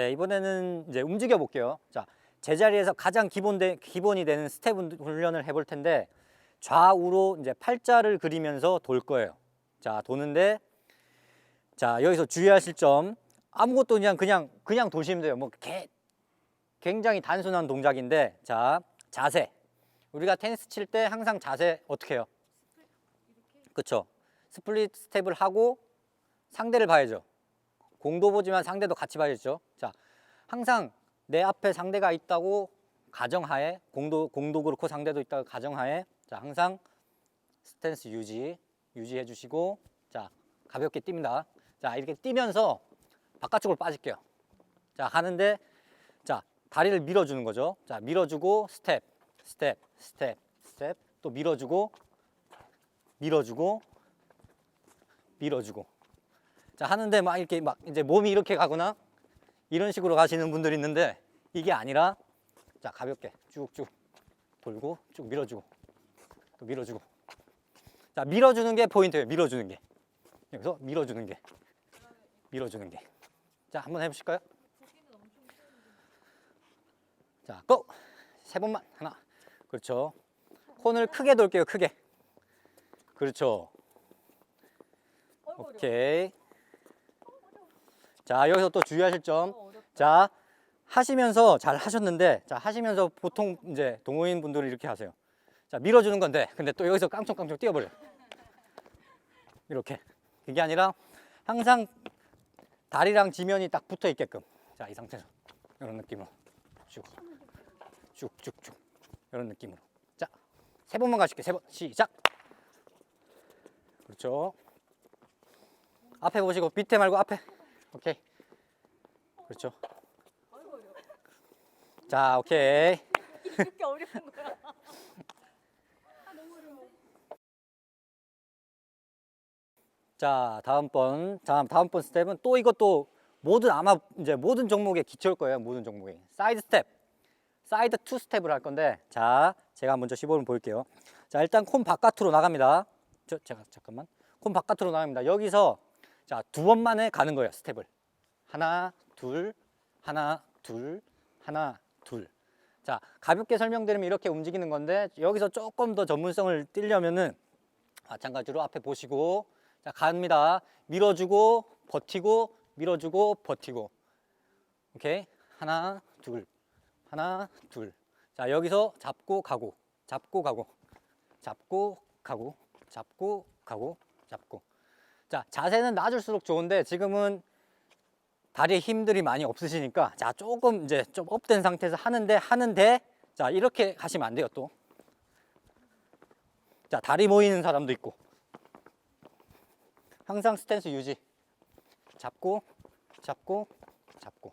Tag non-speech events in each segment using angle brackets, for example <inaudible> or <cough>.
네, 이번에는 이제 움직여 볼게요. 자, 제자리에서 가장 기본 되, 기본이 되는 스텝 운- 훈련을 해볼 텐데 좌우로 이제 팔자를 그리면서 돌 거예요. 자, 도는데 자, 여기서 주의하실 점 아무것도 그냥 그냥 그냥 도시면 돼요. 뭐 개, 굉장히 단순한 동작인데 자, 자세. 우리가 테니스 칠 때 항상 자세 어떻게 해요? 그렇죠. 스플릿 스텝을 하고 상대를 봐야죠. 공도 보지만 상대도 같이 봐야죠. 자, 항상 내 앞에 상대가 있다고 가정하에 공도 공도 그렇고 상대도 있다고 가정하에 자 항상 스탠스 유지 유지해 주시고 자 가볍게 뜁니다. 자 이렇게 뛰면서 바깥쪽으로 빠질게요. 자 하는데 자 다리를 밀어 주는 거죠. 자 밀어 주고 스텝 스텝 스텝 스텝 또 밀어 주고 밀어 주고 밀어 주고 자 하는데 막 이렇게 막 이제 몸이 이렇게 가거나 이런 식으로 가시는 분들이 있는데 이게 아니라 자 가볍게 쭉쭉 돌고 쭉 밀어주고 또 밀어주고. 자 밀어주는 게 포인트예요 밀어주는 게. 여기서 밀어주는 게. 밀어주는 게자 한번 해보실까요? 자 고! 세 번만 하나. 그렇죠. 콘을 크게 돌게요 크게. 그렇죠. 오케이 자 여기서 또 주의하실 점. 자 하시면서 잘 하셨는데 자 하시면서 보통 이제 동호인 분들은 이렇게 하세요. 자 밀어주는 건데 근데 또 여기서 깡총깡총 뛰어버려. 요 이렇게. 그게 아니라 항상 다리랑 지면이 딱 붙어 있게끔. 자 이 상태에서. 이런 느낌으로. 쭉 쭉쭉쭉. 이런 느낌으로. 자 세 번만 가실게요. 세 번. 시작. 그렇죠. 앞에 보시고 밑에 말고 앞에 오케이. 그렇죠. 자 오케이. 이렇게 어려운 거야. 자 다음번 자 다음번 스텝은 또 이것도 모든 아마 이제 모든 종목의 기초일 거예요 모든 종목이 사이드 스텝. 사이드 투 스텝을 할 건데 자 제가 먼저 시범을 보일게요. 자 일단 콘 바깥으로 나갑니다. 저 제가 잠깐만. 콘 바깥으로 나갑니다. 여기서 자 두 번만에 가는 거예요 스텝을. 하나 둘 하나 둘 하나 둘 자 가볍게 설명드리면 이렇게 움직이는 건데 여기서 조금 더 전문성을 띠려면은 마찬가지로 앞에 보시고 자 갑니다. 밀어주고 버티고 밀어주고 버티고. 오케이? 하나 둘. 하나 둘 자 여기서 잡고 가고 잡고 가고. 잡고 가고 잡고 가고 잡고 자 자세는 낮을수록 좋은데 지금은 다리에 힘들이 많이 없으시니까 자 조금 이제 좀 업된 상태에서 하는데 하는데 자 이렇게 가시면 안 돼요 또. 자 다리 모이는 사람도 있고. 항상 스탠스 유지. 잡고 잡고 잡고.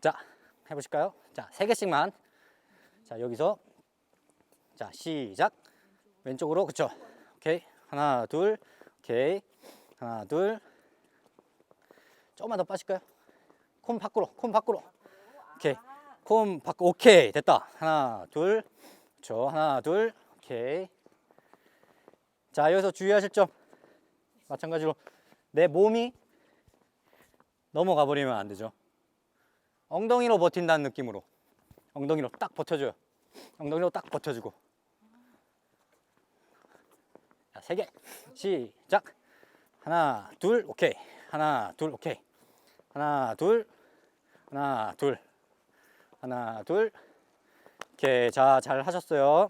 자 해보실까요? 자 세 개씩만. 자 여기서. 자 시작. 왼쪽으로 그쵸? 오케이. 하나 둘 오케이. 하나 둘. 조금만 더 빠질까요? 콤 밖으로 콤 밖으로. 오케이. 콤 밖으로 오케이. 됐다. 하나 둘. 그쵸. 하나 둘. 오케이. 자 여기서 주의하실 점. 마찬가지로 내 몸이 넘어가 버리면 안 되죠. 엉덩이로 버틴다는 느낌으로. 엉덩이로 딱 버텨줘요. 엉덩이로 딱 버텨주고 자, 세 개. 시작. 하나 둘 오케이. 하나 둘 오케이. 하나 둘 하나 둘. 하나 둘. 오케이. 자 잘 하셨어요.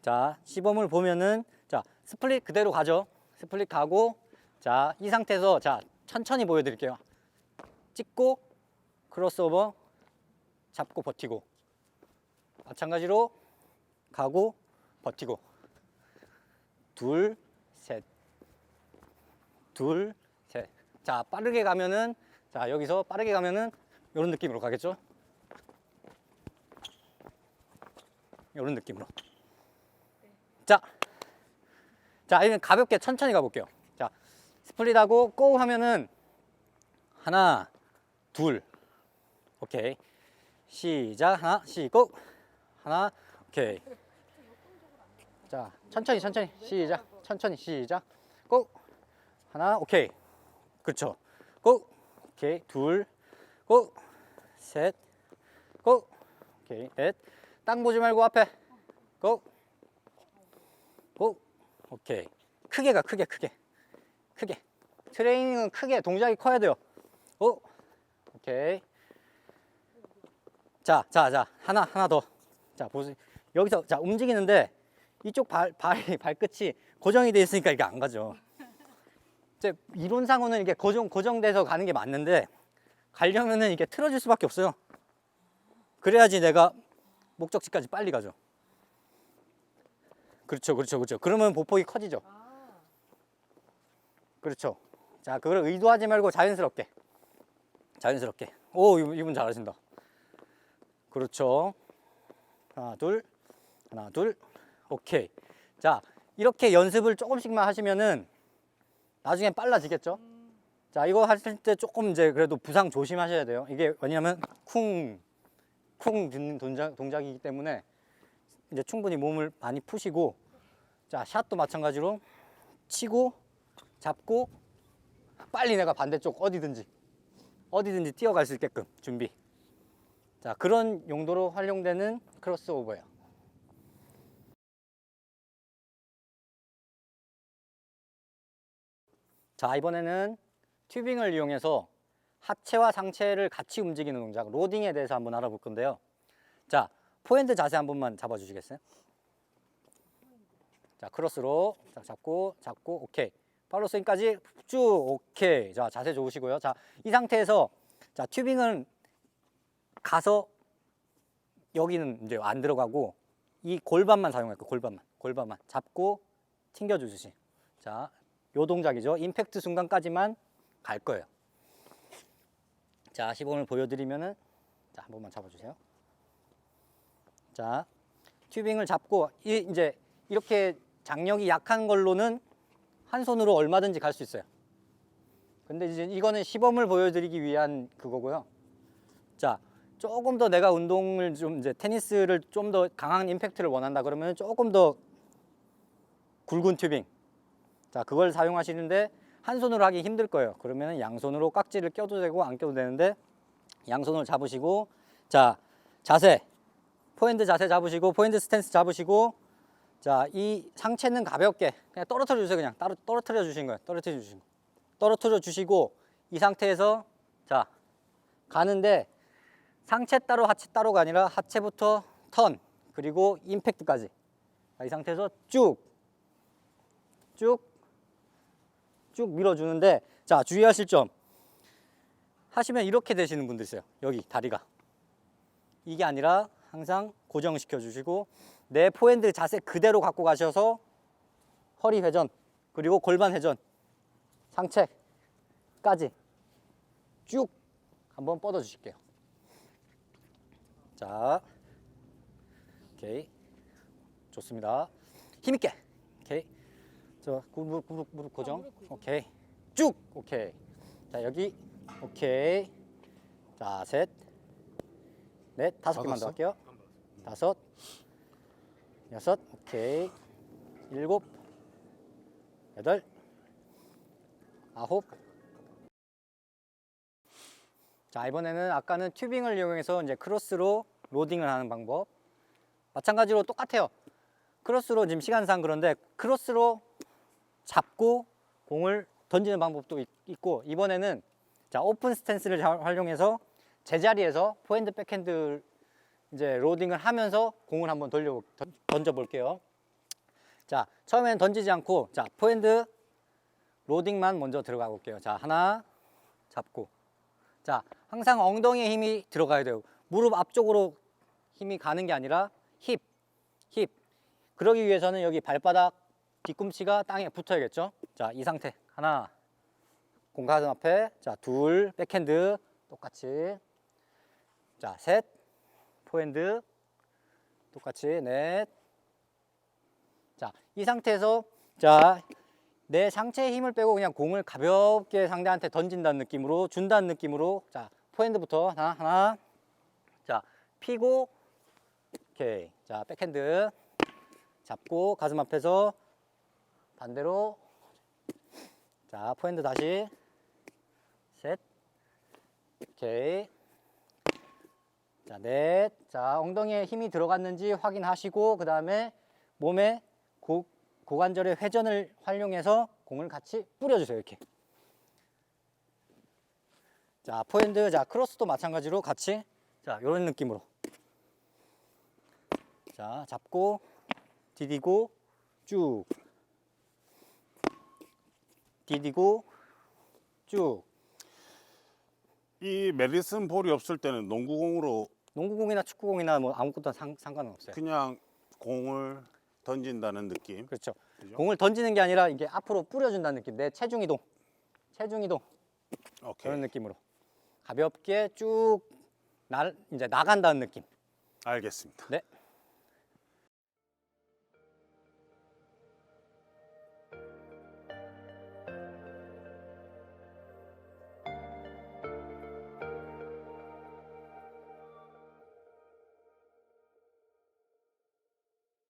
자 시범을 보면은 자 스플릿 그대로 가죠. 스플릿 가고 자 이 상태에서 자 천천히 보여 드릴게요. 찍고 크로스오버 잡고 버티고. 마찬가지로 가고 버티고. 둘 셋. 둘 셋. 자 빠르게 가면은 자 여기서 빠르게 가면은 이런 느낌으로 가겠죠? 이런 느낌으로. 자, 자, 이제 가볍게 천천히 가볼게요. 자, 스플릿하고 고 하면은 하나, 둘, 오케이. 시작, 하나, 시고, 하나, 오케이. 자, 천천히, 천천히, 시작, 천천히, 시작, 고, 하나, 오케이. 그렇죠. 고, 오케이. 둘. 고. 셋. 고. 오케이. 넷. 땅 보지 말고 앞에. 고. 고. 오케이. 크게 가. 크게 크게. 크게. 트레이닝은 크게 동작이 커야 돼요. 오. 오케이. 자, 자, 자. 하나 하나 더. 자, 보세요. 여기서 자, 움직이는데 이쪽 발, 발, <laughs> 발끝이 고정이 돼 있으니까 이게 안 가죠. 이제 이론상으로는 이게 고정, 고정돼서 가는 게 맞는데 가려면은 이게 틀어질 수밖에 없어요. 그래야지 내가 목적지까지 빨리 가죠. 그렇죠, 그렇죠, 그렇죠. 그러면 보폭이 커지죠. 그렇죠. 자, 그걸 의도하지 말고 자연스럽게. 자연스럽게. 오, 이분, 이분 잘하신다. 그렇죠. 하나, 둘. 하나, 둘. 오케이. 자, 이렇게 연습을 조금씩만 하시면은 나중에 빨라지겠죠? 자, 이거 하실 때 조금 이제 그래도 부상 조심하셔야 돼요. 이게 왜냐면 쿵, 쿵 듣는 동작, 동작이기 때문에 이제 충분히 몸을 많이 푸시고 자, 샷도 마찬가지로 치고 잡고 빨리 내가 반대쪽 어디든지 어디든지 뛰어갈 수 있게끔 준비. 자, 그런 용도로 활용되는 크로스오버예요. 자, 이번에는 튜빙을 이용해서 하체와 상체를 같이 움직이는 동작, 로딩에 대해서 한번 알아볼 건데요. 자, 포핸드 자세 한 번만 잡아 주시겠어요? 자, 크로스로 자, 잡고 잡고 오케이. 팔로 스윙까지 쭉 오케이. 자, 자세 좋으시고요. 자, 이 상태에서 자, 튜빙은 가서 여기는 이제 안 들어가고 이 골반만 사용할 거예요. 골반만. 골반만 잡고 튕겨 주듯이. 자, 요 동작이죠. 임팩트 순간까지만 갈 거예요. 자, 시범을 보여드리면은 자, 한 번만 잡아주세요. 자, 튜빙을 잡고 이 이제 이렇게 장력이 약한 걸로는 한 손으로 얼마든지 갈 수 있어요. 근데 이제 이거는 시범을 보여드리기 위한 그거고요. 자, 조금 더 내가 운동을 좀 이제 테니스를 좀 더 강한 임팩트를 원한다 그러면 조금 더 굵은 튜빙. 자, 그걸 사용하시는데 한 손으로 하기 힘들 거예요. 그러면 양손으로 깍지를 껴도 되고 안 껴도 되는데 양손을 잡으시고 자, 자세. 포핸드 자세 잡으시고 포핸드 스탠스 잡으시고 자, 이 상체는 가볍게 그냥 떨어뜨려 주세요. 그냥 따로 떨어뜨려 주신 거예요. 떨어뜨려 주신 거. 떨어뜨려 주시고 이 상태에서 자, 가는데 상체 따로 하체 따로가 아니라 하체부터 턴 그리고 임팩트까지 자, 이 상태에서 쭉 쭉, 쭉 밀어주는데 자 주의하실 점. 하시면 이렇게 되시는 분들 있어요. 여기 다리가. 이게 아니라 항상 고정시켜 주시고 내 포핸드 자세 그대로 갖고 가셔서 허리 회전 그리고 골반 회전 상체까지 쭉 한번 뻗어 주실게요. 자 오케이. 좋습니다. 힘있게 저 구- 무릎 무릎 무릎 고정? 오케이. 쭉! 오케이. 자 여기. 오케이. 자 셋 넷. 다섯 개만 더 받았어? 할게요. 다섯. 여섯. 오케이. 일곱. 여덟. 아홉. 자 이번에는 아까는 튜빙을 이용해서 이제 크로스로 로딩을 하는 방법. 마찬가지로 똑같아요. 크로스로 지금 시간상 그런데 크로스로 잡고 공을 던지는 방법도 있- 있고 이번에는 자 오픈 스탠스를 자- 활용해서 제자리에서 포핸드 백핸드 이제 로딩을 하면서 공을 한번 돌려 던- 던져 볼게요. 자 처음에는 던지지 않고 자 포핸드 로딩만 먼저 들어가 볼게요. 자 하나 잡고 자 항상 엉덩이에 힘이 들어가야 돼요. 무릎 앞쪽으로 힘이 가는 게 아니라 힙, 힙. 그러기 위해서는 여기 발바닥 뒤꿈치가 땅에 붙어야겠죠. 자, 이 상태. 하나. 공 가슴 앞에. 자, 둘. 백핸드. 똑같이. 자, 셋. 포핸드. 똑같이. 넷. 자, 이 상태에서 자, 내 상체에 힘을 빼고 그냥 공을 가볍게 상대한테 던진다는 느낌으로 준다는 느낌으로 자, 포핸드부터 하나 하나. 자, 피고 오케이. 자, 백핸드. 잡고 가슴 앞에서 반대로 자 포핸드 다시 셋 오케이. 자, 넷. 자, 엉덩이에 힘이 들어갔는지 확인하시고 그 다음에 몸에 고, 고관절의 회전을 활용해서 공을 같이 뿌려주세요. 이렇게. 자, 포핸드, 자, 크로스도 마찬가지로 같이 자, 이런 느낌으로. 자, 잡고 디디고 쭉. 디디고 쭉. 이 메디슨 볼이 없을 때는 농구공으로 농구공이나 축구공이나 뭐 아무것도 상, 상관은 없어요. 그냥 공을 던진다는 느낌. 그렇죠. 그죠? 공을 던지는 게 아니라 이게 앞으로 뿌려준다는 느낌. 내 체중 이동, 체중 이동 오케이. 그런 느낌으로 가볍게 쭉 날, 이제 나간다는 느낌. 알겠습니다. 네.